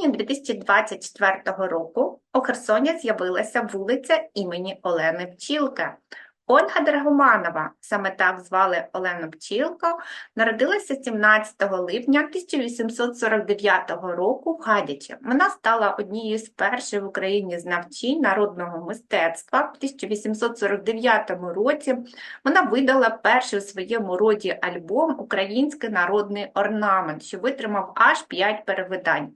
квітні 2024 року у Херсоні з'явилася вулиця імені Олени Пчілки. Ольга Драгоманова, саме так звали Олену Пчілко, народилася 17 липня 1849 року в Гадячі. Вона стала однією з перших в Україні знавчинь народного мистецтва. В 1849 році вона видала перший у своєму роді альбом Український народний орнамент, що витримав аж 5 перевидань.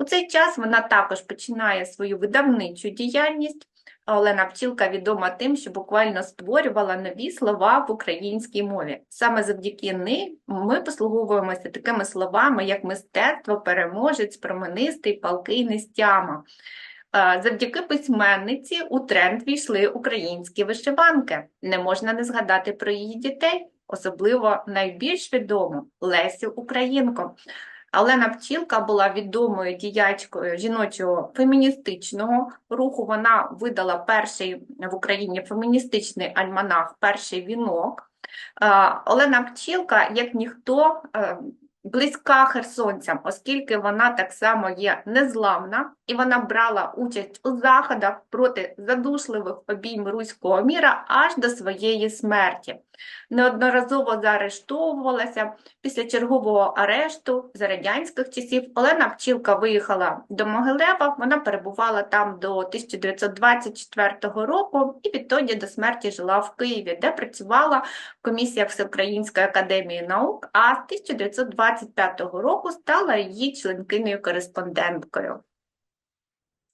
У цей час вона також починає свою видавничу діяльність. Олена Пчілка відома тим, що буквально створювала нові слова в українській мові. Саме завдяки ним ми послуговуємося такими словами, як мистецтво, переможець, променистий, палкий, нестяма. Завдяки письменниці у тренд війшли українські вишиванки. Не можна не згадати про її дітей, особливо найбільш відому Лесю Українку. Олена Пчілка була відомою діячкою жіночого феміністичного руху. Вона видала перший в Україні феміністичний альманах Перший вінок. Е, Олена Пчілка, як ніхто, е, близька херсонцям, оскільки вона так само є незламна, і вона брала участь у заходах проти задушливих обійм руського міра аж до своєї смерті. Неодноразово заарештовувалася після чергового арешту за радянських часів. Олена Пчілка виїхала до Могилева, вона перебувала там до 1924 року і відтоді до смерті жила в Києві, де працювала в комісіях Всеукраїнської академії наук, а з 1925 року стала її членкиною-кореспонденткою.